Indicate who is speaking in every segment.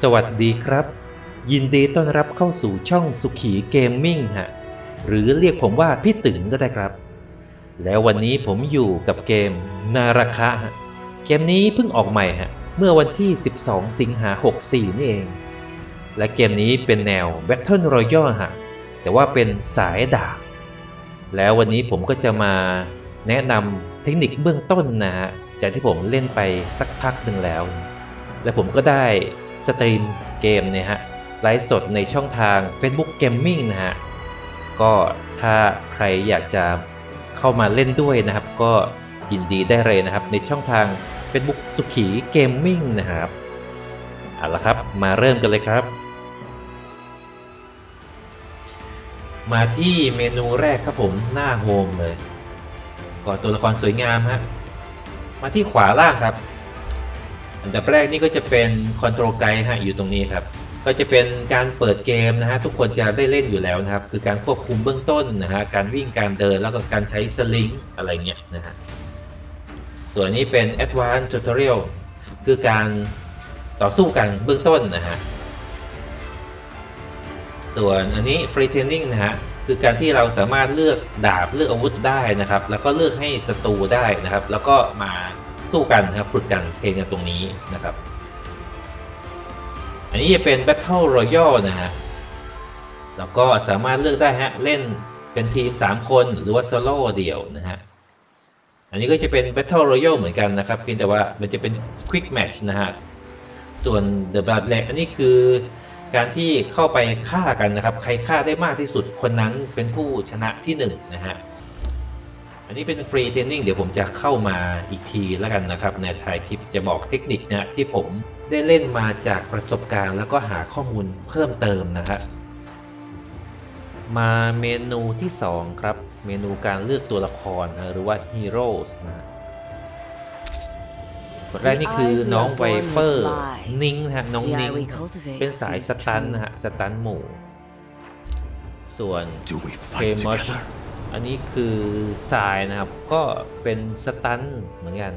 Speaker 1: สวัสดีครับ ยินดีต้อนรับเข้าสู่ช่องสุขีเกมมิ่งฮะหรือเรียกผมว่าพี่ตึงก็ได้ครับ แล้ววันนี้ผมอยู่กับเกมนาราคาฮะเกมนี้เพิ่งออกใหม่ฮะเมื่อวันที่ 12 สิงหา 64 นี่เอง และเกมนี้เป็นแนว Battle Royale ฮะแต่ว่าเป็นสายดาบแล้ววันนี้ผมก็จะมาแนะนำเทคนิคเบื้องต้นนะฮะจากที่ผมเล่นไปสักพักหนึ่งแล้ว และผมก็ได้ สตรีมเกมเนี่ยฮะไลฟ์สดในช่องทาง Facebook Gaming นะฮะก็ถ้าใครอยากจะเข้ามาเล่นด้วยนะครับ ก็ยินดีได้เลยนะครับ ในช่องทาง Facebook สุขีเกมมิ่งนะครับเอาละครับมาเริ่มกันเลยครับ มาที่เมนูแรกครับผมหน้าโฮมเลยก่อนตัวละครสวยงามฮะมาที่ขวาล่างครับ อันดับแรกนี่ก็จะเป็นคอนโทรลไกด์ฮะอยู่ตรงนี้ครับ ก็จะเป็นการเปิดเกมนะฮะทุกคนจะได้เล่นอยู่แล้วนะครับ คือการควบคุมเบื้องต้นนะฮะการวิ่งการเดินแล้วก็การใช้สลิงอะไรเงี้ยนะฮะส่วนนี้เป็น Advanced Tutorial คือการต่อสู้กันเบื้องต้นนะฮะส่วนอันนี้ Free Training นะฮะคือการที่เราสามารถเลือกดาบเลือกอาวุธได้นะครับ แล้วก็เลือกให้ศัตรูได้นะครับ แล้วก็มา สู้กันนะครับฝึกกันเทรนกันตรงนี้นะครับ อันนี้จะเป็น Battle Royale นะฮะแล้วก็สามารถเลือกได้ฮะเล่นเป็นทีม 3 คนหรือว่า Solo เดี่ยวนะฮะอันนี้ก็จะเป็น Battle Royale เหมือนกันนะครับเพียงแต่ว่ามันจะเป็น Quick Match นะฮะส่วน The Blood l a g อันนี้คือการที่เข้าไปฆ่ากันนะครับ ใครฆ่าได้มากที่สุดคนนั้นเป็นผู้ชนะที่1นะฮะ อันนี้เป็นฟรีเทรนนิ่งเดี๋ยวผมจะเข้ามาอีกทีแล้วกันนะครับ ในท้ายคลิปจะบอกเทคนิคนะที่ผมได้เล่นมาจากประสบการณ์ แล้วก็หาข้อมูลเพิ่มเติมนะฮะมาเมนูที่ 2 ครับ เมนูการเลือกตัวละครนะหรือว่า Heroes นะคนแรกนี่คือน้องไวเปอร์นิงนะฮะน้องนิงเป็นสายสตันนะฮะสตันหมู่ ส่วนเคมอช
Speaker 2: together?
Speaker 1: อันนี้คือทรายนะครับ ก็เป็นสตันเหมือนกัน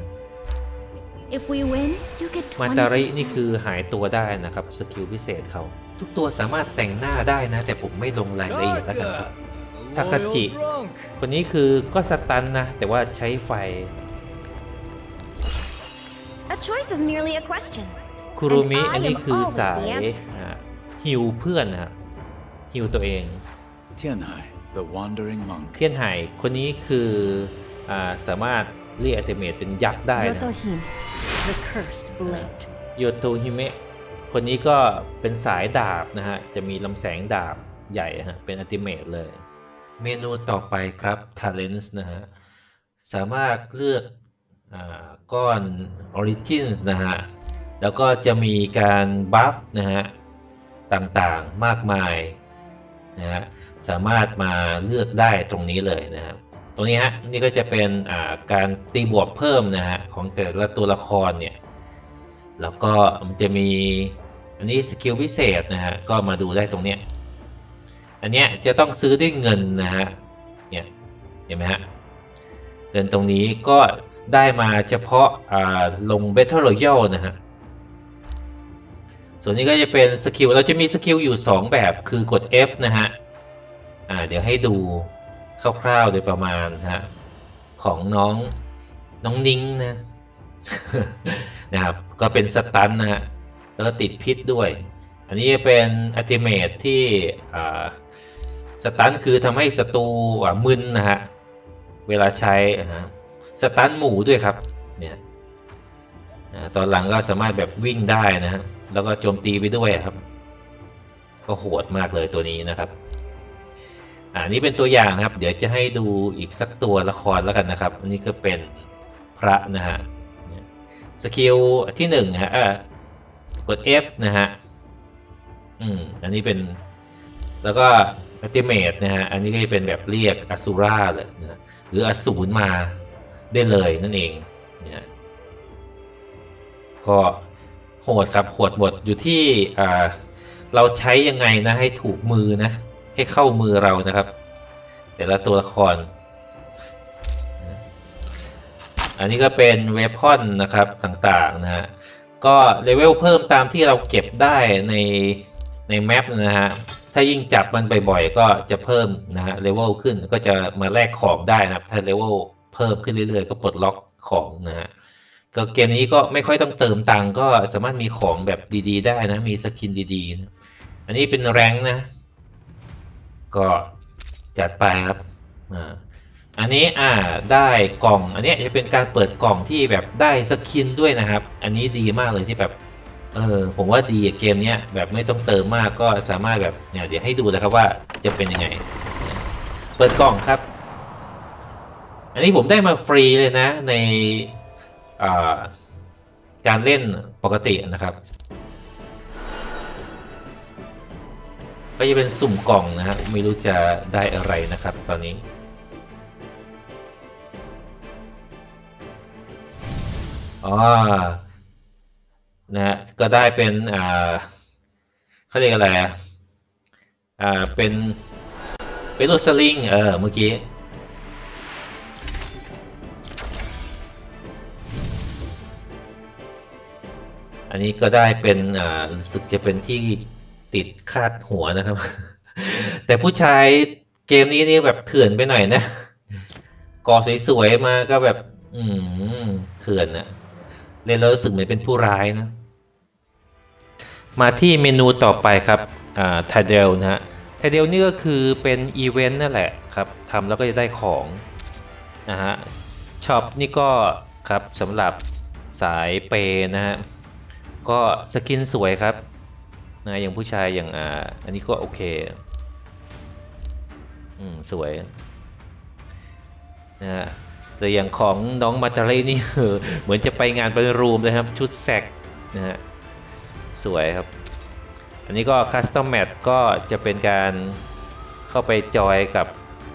Speaker 3: If we win, you get
Speaker 1: มา
Speaker 3: 20%.
Speaker 1: ตารินี่คือหายตัวได้นะครับ สกิลพิเศษเขา ทุกตัวสามารถแต่งหน้าได้นะ แต่ผมไม่ลงรายละเอียดแล้วกันครับทาคาจิ คนนี้คือก็สตันนะ แต่ว่าใช้ไฟ
Speaker 4: A choice is merely a question.
Speaker 1: คุรุมิ
Speaker 4: And I
Speaker 1: อันนี้
Speaker 4: am
Speaker 1: คือ
Speaker 4: always
Speaker 1: สาย
Speaker 4: the answer.
Speaker 1: อ่าฮิวเพื่อนนะครับฮิวตัวเอง
Speaker 2: Tianhai, the wandering monk.
Speaker 1: เทียนไห่คนนี้คืออ่าสามารถเรียกอัติเมตเป็นยักษ์ได้นะ
Speaker 3: Yotohime, the cursed blade.
Speaker 1: โยโตฮิเมะคนนี้ก็เป็นสายดาบนะฮะ จะมีลำแสงดาบใหญ่ฮะ เป็นอัติเมตเลย เมนูต่อไปครับ Talents นะฮะ สามารถเลือกอาก้อน Origins นะฮะ แล้วก็จะมีการบัฟนะฮะ ต่างๆมากมายนะฮะ สามารถมาเลือกได้ตรงนี้เลยนะครับ ตรงนี้ฮะนี่ก็จะเป็นการตีบวกเพิ่มนะฮะของแต่ละตัวละครเนี่ยแล้วก็มันจะมีอันนี้สกิลพิเศษนะฮะก็มาดูได้ตรงเนี้ยอันเนี้ยจะต้องซื้อด้วยเงินนะฮะเนี่ยเห็นไหมฮะเงินตรงนี้ก็ได้มาเฉพาะาลง Battle Royale นะฮะส่วนนี้ก็จะเป็นสกิลเราจะมีสกิลอยู่ 2 แบบคือกด F นะฮะ อ่าเดี๋ยวให้ดูคร่าวๆโดยประมาณนะฮะของน้องน้องนิ้งนะนะครับ ก็เป็นสตันนะฮะแล้วก็ติดพิษด้วย อันนี้เป็นอัติเมตที่สตันคือทำให้ศัตรูอะมึนนะฮะ เวลาใช้นะฮะสตันหมูด้วยครับเนี่ยตอนหลังก็สามารถแบบวิ่งได้นะฮะแล้วก็โจมตีไปด้วยครับ ก็โหดมากเลยตัวนี้นะครับ อ่านี่เป็นตัวอย่างนะครับ เดี๋ยวจะให้ดูอีกสักตัวละครแล้วกันนะครับ อันนี้ก็เป็นพระนะฮะสกิลที่หนึ่งฮะกด F นะฮะอืมอันนี้เป็นแล้วก็ Ultimate นะฮะอันนี้ก็จะเป็นแบบเรียกอสูราเลยนะหรืออสูรมาได้เลยนั่นเองนะก็โหดครับโหดหมดอยู่ที่เราใช้ยังไงนะให้ถูกมือนะ ให้เข้ามือเรานะครับ แต่ละตัวละคร อันนี้ก็เป็นเวพอนนะครับต่างๆนะฮะก็เลเวลเพิ่มตามที่เราเก็บได้ในในแมปนะฮะถ้ายิ่งจับมันบ่อยๆก็จะเพิ่มนะฮะเลเวลขึ้นก็จะมาแลกของได้นะครับ ถ้าเลเวลเพิ่มขึ้นเรื่อยๆ ก็ปลดล็อกของนะฮะก็เกมนี้ก็ไม่ค่อยต้องเติมตังก็สามารถมีของแบบดีๆ ได้นะ มีสกินดีๆนะอันนี้เป็นแรงนะ ก็จัดไปครับอันนี้อ่าได้กล่อง อันนี้จะเป็นการเปิดกล่องที่แบบได้สกินด้วยนะครับ อันนี้ดีมากเลยที่แบบเออผมว่าดีเกมเนี้ยแบบไม่ต้องเติมมากก็สามารถแบบเนี่ยเดี๋ยวให้ดูเลยครับว่าจะเป็นยังไง เปิดกล่องครับ อันนี้ผมได้มาฟรีเลยนะในการเล่นปกตินะครับ ก็จะเป็นสุ่มกล่องนะครับไม่รู้จะได้อะไรนะครับ ตอนนี้ อ๋อ นะฮะก็ได้เป็นอ่าเขาเรียกอะไรอะอ่าเป็นเป็นลูกสลิงเออเมื่อกี้อันนี้ก็ได้เป็นอ่ารู้สึกจะเป็นที่ ติดคาดหัวนะครับ แต่ผู้ชายเกมนี้นี่แบบเถื่อนไปหน่อยนะก่อสวยๆมาก็แบบ อืมเถื่อนอะเล่นแล้วรู้สึกเหมือนเป็นผู้ร้ายนะ มาที่เมนูต่อไปครับอ่าทาเดลนะฮะทาเดลนี่ก็คือเป็นอีเวนต์นั่นแหละครับทำแล้วก็จะได้ของนะฮะช็อปนี่ก็ครับสำหรับสายเปย์นะฮะก็สกินสวยครับ นะอย่างผู้ชายอย่างอ่าอันนี้ก็โอเคอืมสวยนะฮะแต่อย่างของน้องมาตาเล่นี่เหมือนจะไปงานบอลรูมเลยครับ ชุดแซกนะฮะสวยครับ อันนี้ก็คัสตอมแมทก็จะเป็นการเข้าไปจอยกับ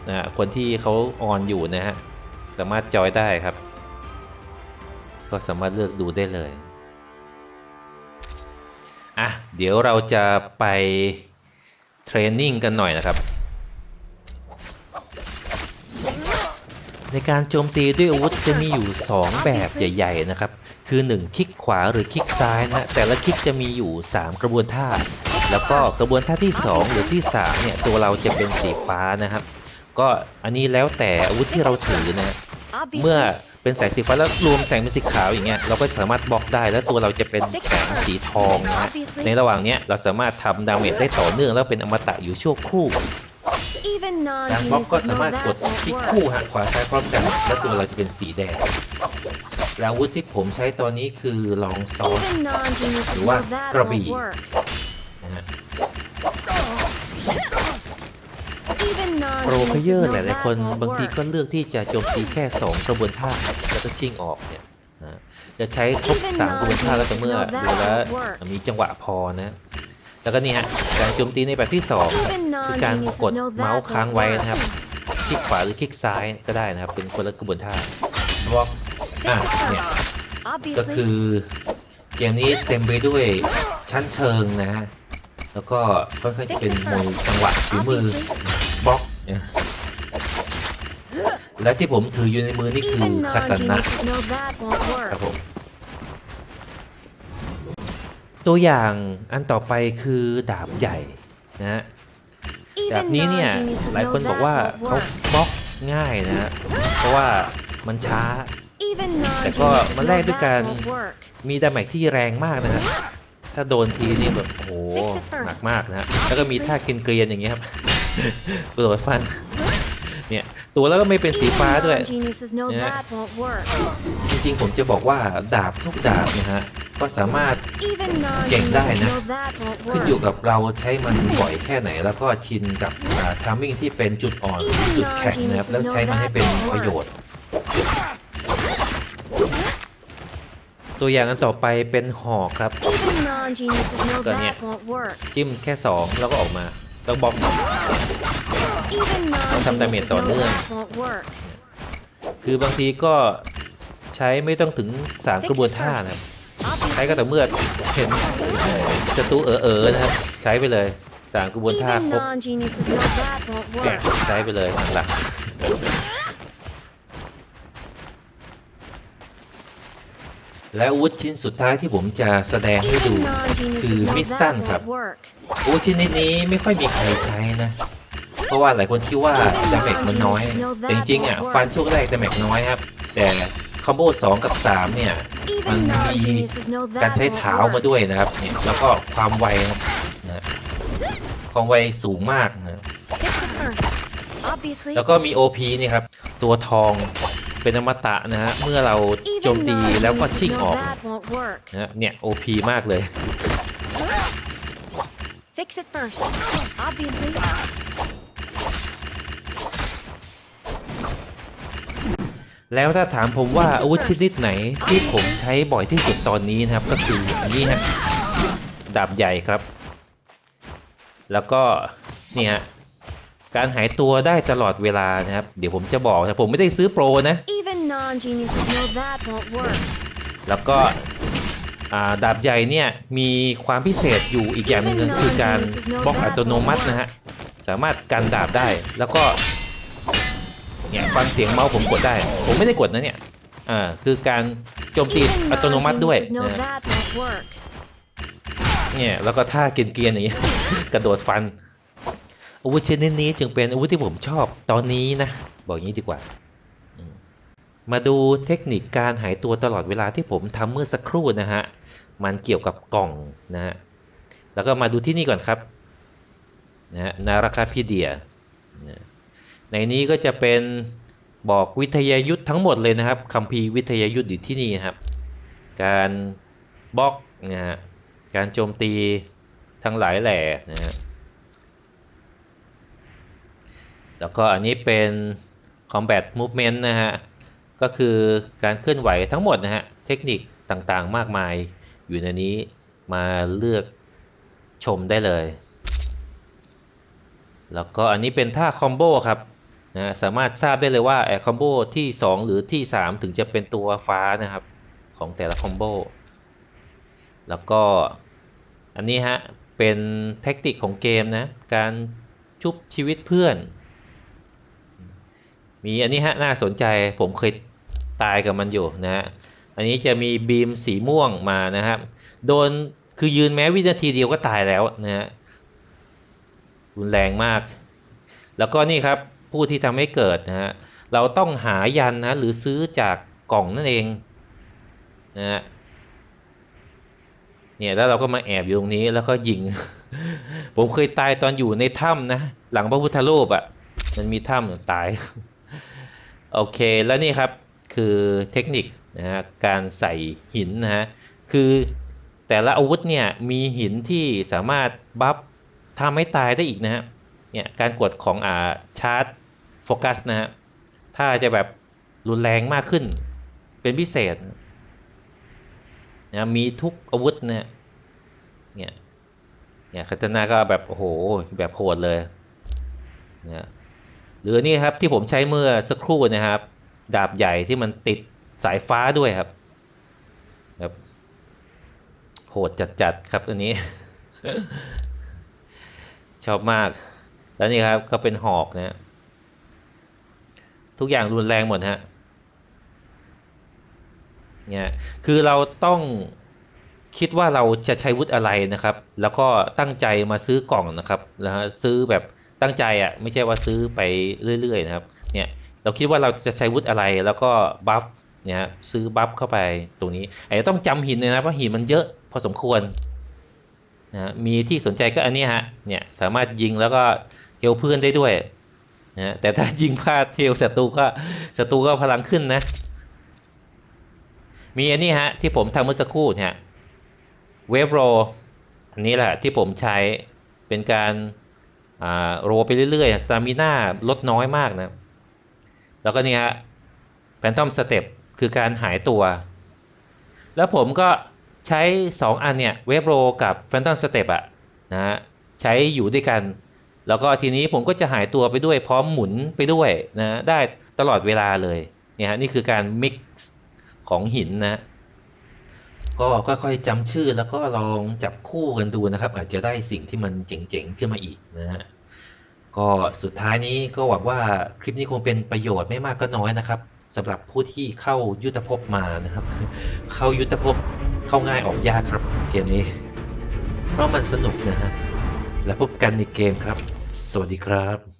Speaker 1: นะฮะคนที่เขาออนอยู่นะฮะ สามารถจอยได้ครับ ก็สามารถเลือกดูได้เลย อะ เดี๋ยวเราจะไปเทรนนิ่งกันหน่อยนะครับ ในการโจมตีด้วยอาวุธจะมีอยู่ 2 แบบใหญ่ ๆ นะครับ คือ 1 คลิกขวาหรือคลิกซ้ายนะ แต่ละคลิกจะมีอยู่ 3 กระบวนท่า แล้วก็กระบวนท่าที่ 2 หรือที่ 3 เนี่ย ตัวเราจะเป็นสีฟ้านะครับ ก็อันนี้แล้วแต่อาวุธที่เราถือนะ เมื่อ เป็นแสงสีฟ้าแล้วรวมแสงเป็นสีขาวอย่างเงี้ยเราก็สามารถบล็อกได้แล้วตัวเราจะเป็นแสงสีทองนะฮะในระหว่างเนี้ยเราสามารถทำดาเมจได้ต่อเนื่องแล้วเป็นอมตะอยู่ชั่วครู่
Speaker 4: Even
Speaker 1: การบล็อก
Speaker 4: non-geniuses
Speaker 1: ก็
Speaker 4: know
Speaker 1: สามารถกด
Speaker 4: that
Speaker 1: คลิก
Speaker 4: won't
Speaker 1: คู่
Speaker 4: work.
Speaker 1: หักขวาซ้ายพร้อมกันแล้วตัวเราจะเป็นสีแดงแล้วอาวุธที่ผมใช้ตอนนี้คือลองซอส
Speaker 4: Even non-geniuses
Speaker 1: หรือว่า
Speaker 4: know that
Speaker 1: กระบี่ โปรเพล
Speaker 4: non-geniuses
Speaker 1: เยอร์
Speaker 4: know
Speaker 1: หลาย
Speaker 4: that
Speaker 1: ๆคน
Speaker 4: won't
Speaker 1: บางที
Speaker 4: work.
Speaker 1: ก็เลือกที่จะโจมตีแค่ 2 กระบวนท่าแล้วก็ชิ่งออกเนี่ยนะฮะจะใช้ครบ3กระบวนท่าก็ต่อเมื่อดูแล้วมีจังหวะพอนะ แล้วก็นี่ฮะการโจมตีในแบบที่2
Speaker 4: Even
Speaker 1: คือการ
Speaker 4: non-geniuses
Speaker 1: กด
Speaker 4: know
Speaker 1: เมาส์
Speaker 4: that
Speaker 1: ค้าง
Speaker 4: won't
Speaker 1: ไว้
Speaker 4: work.
Speaker 1: นะครับคลิกขวาหรือคลิกซ้ายก็ได้นะครับ เป็นคนละกระบวนท่าบล็อกอะ
Speaker 4: Fix it
Speaker 1: เนี่ย
Speaker 4: first.
Speaker 1: ก็
Speaker 4: Obviously.
Speaker 1: คือเกมนี้เต็มไปด้วยชั้นเชิงนะฮะแล้วก็ค่อนข้างจะเป็นมวยจังหวะฝีมือบล็อกเนี่ย และที่ผมถืออยู่ในมือนี่คือ
Speaker 4: Even
Speaker 1: คาตานะ
Speaker 4: non-geniuses know that won't
Speaker 1: ครับ
Speaker 4: work.
Speaker 1: ผม ตัวอย่างอันต่อไปคือดาบใหญ่นะฮะดาบ
Speaker 4: Even
Speaker 1: นี้เนี่ย
Speaker 4: non-geniuses
Speaker 1: หลาย
Speaker 4: know
Speaker 1: คนบอก
Speaker 4: that
Speaker 1: ว่า
Speaker 4: won't
Speaker 1: เขา
Speaker 4: work.
Speaker 1: บล็อกง่ายนะฮะเพราะว่ามันช้า
Speaker 4: Even
Speaker 1: แต่ก็
Speaker 4: non-geniuses
Speaker 1: มา
Speaker 4: know
Speaker 1: แลกด้วย
Speaker 4: that
Speaker 1: การ
Speaker 4: won't work.
Speaker 1: มีดาเมจที่แรงมากนะฮะถ้าโดนทีนี่แบบโอ้โห
Speaker 4: Fix it first.
Speaker 1: หนักมากนะฮะแล้วก็มีท่ากินเกรียนอย่างเงี้ยครับ กระโดดฟัน เนี่ย ตัวแล้วก็ไม่เป็นสี
Speaker 4: Even
Speaker 1: ฟ้าด้วย
Speaker 4: non-geniuses know
Speaker 1: Yeah.
Speaker 4: that won't work.
Speaker 1: จริงๆผมจะบอกว่าดาบทุกดาบนะฮะ ก็สามารถ
Speaker 4: Even
Speaker 1: เก่งได้
Speaker 4: non-geniuses
Speaker 1: นะ
Speaker 4: know that won't
Speaker 1: ขึ้นอยู่
Speaker 4: work.
Speaker 1: กับเราใช้มันบ่อยแค่ไหน แล้วก็ชินกับทามมิ่งที่เป็นจุดอ่อนหรือจุดแข็งนะครับแล้วใช้มันให้เป็นประโยชน์ ตัวอย่างอันต่อไปเป็นหอกครับ
Speaker 4: Even non-geniuses know
Speaker 1: Còn nhẹ.
Speaker 4: that won't work.
Speaker 1: จิ้มแค่ 2 แล้วก็ออกมา ต้องบล็อก
Speaker 4: ต้อง
Speaker 1: ทำดาเมจต่อเนื่องคือบางทีก็ใช้ไม่ต้องถึง3กระบวนท่านะใช้ก็แต่เมื่อเห็นศัตรูเออเออๆนะครับใช้ไปเลย3กระบวนท่าครบใช้ไปเลยหลัก และอาวุธชิ้นสุดท้ายที่ผมจะแสดงให้ดูคือมิดสั้นครับอาวุธชนิดนี้ไม่ค่อยมีใครใช้นะ เพราะว่าหลายคนคิดว่าดาเมจมันน้อย แต่จริงๆอะฟันช่วงแรกดาเมจน้อยครับ แต่คอมโบ2กับ 3 เนี่ย มันมีการใช้เท้ามาด้วยนะครับเนี่ยแล้วก็ความไวครับนะความไวสูงมากนะแล้วก็มี OP นี่ครับ ตัวทอง เป็นอมตะนะฮะเมื่อเราโจม
Speaker 4: Even
Speaker 1: ตีแล้วก็
Speaker 4: non-geniuses
Speaker 1: ชิ่งอ
Speaker 4: know
Speaker 1: อก
Speaker 4: that won't work.
Speaker 1: นะฮะเนี่ย OP มากเลย
Speaker 4: Fix it first. Obviously.
Speaker 1: แล้วถ้าถามผมว่าอาวุธชนิดไหนที่ผมใช้บ่อยที่สุดตอนนี้นะครับ ก็คืออันนี้ฮะดาบใหญ่ครับ แล้วก็นี่ฮะการหายตัวได้ตลอดเวลานะครับ เดี๋ยวผมจะบอกนะผมไม่ได้ซื้อโปรนะ แล้วก็อ่าดาบใหญ่เนี่ยมีความพิเศษอยู่อีกอย่างหนึงคือการบล็อกอัตโนมัตินะฮะ สามารถกันดาบได้แล้วก็เนี่ยฟังเสียงเมาส์ผมกดได้ ผมไม่ได้กดนะเนี่ยอ่าคือการโจมตี
Speaker 4: Even
Speaker 1: อัตโนมัติด้วย
Speaker 4: non-geniuses know
Speaker 1: นะฮะ
Speaker 4: that won't work.
Speaker 1: เนี่ยแล้วก็ท่าเกรียนๆอย่างเงี้ยกระโดดฟันอาวุธชนิดนี้จึงเป็นอาวุธที่ผมชอบตอนนี้นะ บอกอย่างนี้ดีกว่าอืม มาดูเทคนิคการหายตัวตลอดเวลาที่ผมทำเมื่อสักครู่นะฮะ มันเกี่ยวกับกล่องนะฮะ แล้วก็มาดูที่นี่ก่อนครับนะฮะนาราคาพีเดีย ในนี้ก็จะเป็นบอกวิทยายุทธ์ทั้งหมดเลยนะครับคัมภีร์วิทยายุทธ์อยู่ที่นี่ครับ การบล็อกนะฮะ การโจมตีทั้งหลายแหล่นะฮะ แล้วก็อันนี้เป็น combat movement นะฮะ ก็คือการเคลื่อนไหวทั้งหมดนะฮะ เทคนิคต่างๆมากมายอยู่ในนี้มาเลือกชมได้เลย แล้วก็อันนี้เป็นท่าคอมโบครับนะสามารถทราบได้เลยว่าไอ้คอมโบที่ 2 หรือที่ 3 ถึงจะเป็นตัวฟ้านะครับ ของแต่ละคอมโบแล้วก็อันนี้ฮะ เป็นแท็กติกของเกมนะ การชุบชีวิตเพื่อน มีอันนี้ฮะน่าสนใจผมเคยตายกับมันอยู่นะฮะอันนี้จะมีบีมสีม่วงมานะครับ โดนคือยืนแม้วินาทีเดียวก็ตายแล้วนะฮะรุนแรงมาก แล้วก็นี่ครับผู้ที่ทำให้เกิดนะฮะเราต้องหายันนะหรือซื้อจากกล่องนั่นเองนะฮะเนี่ยแล้วเราก็มาแอบอยู่ตรงนี้แล้วก็ยิง ผมเคยตายตอนอยู่ในถ้ำนะ หลังพระพุทธรูปอะ่ะ มันมีถ้ำตาย โอเคแล้วนี่ครับคือเทคนิคนะฮะการใส่หินนะฮะคือแต่ละอาวุธเนี่ยมีหินที่สามารถบัฟทำให้ตายได้อีกนะฮะเนี่ยการกดของอ่าชาร์จโฟกัสนะฮะถ้าจะแบบรุนแรงมากขึ้นเป็นพิเศษนะมีทุกอาวุธเนี่ยเนี่ยเนี่ยคาตานาก็แบบโอ้โหแบบโหดเลยนะ หรือนี่ครับที่ผมใช้เมื่อสักครู่นะครับ ดาบใหญ่ที่มันติดสายฟ้าด้วยครับแบบโหดจัดๆครับอันนี้ ชอบมาก แล้วนี่ครับก็เป็นหอกนะทุกอย่างรุนแรงหมดฮะเนี่ยคือเราต้องคิดว่าเราจะใช้วุธอะไรนะครับ แล้วก็ตั้งใจมาซื้อกล่องนะครับนะฮะซื้อแบบ ตั้งใจอะไม่ใช่ว่าซื้อไปเรื่อยๆนะครับเนี่ยเราคิดว่าเราจะใช้วุธอะไรแล้วก็บัฟเนี่ยฮะซื้อบัฟเข้าไปตรงนี้ไอ้ต้องจำหินเลยนะเพราะหินมันเยอะพอสมควรนะฮะมีที่สนใจก็อันนี้ฮะเนี่ยสามารถยิงแล้วก็เฮลเพื่อนได้ด้วยนะแต่ถ้ายิงพลาดเทลศัตรูก็ศัตรูก็พลังขึ้นนะ มีอันนี้ฮะที่ผมทำเมื่อสักครู่เนี่ยเวฟโรอันนี้แหละที่ผมใช้เป็นการ โรไปเรื่อยๆสตามิน่าลดน้อยมากนะ แล้วก็นี่ฮะแพนทอมสเต็ปคือการหายตัว แล้วผมก็ใช้ 2 อันเนี่ยเวฟโรกับแฟนตอมสเต็ปอะนะฮะใช้อยู่ด้วยกัน แล้วก็ทีนี้ผมก็จะหายตัวไปด้วยพร้อมหมุนไปด้วยนะได้ตลอดเวลาเลยเนี่ยฮะนี่คือการมิกซ์ของหินนะ ก็ค่อยๆจำชื่อแล้วก็ลองจับคู่กันดูนะครับ อาจจะได้สิ่งที่มันเจ๋งๆขึ้นมาอีกนะฮะก็สุดท้ายนี้ก็หวังว่าคลิปนี้คงเป็นประโยชน์ไม่มากก็น้อยนะครับสำหรับผู้ที่เข้ายุทธภพมานะครับ เข้ายุทธภพเข้าง่ายออกยากครับเกมนี้ เพราะมันสนุกนะฮะแล้วพบกันในเกมครับ สวัสดีครับ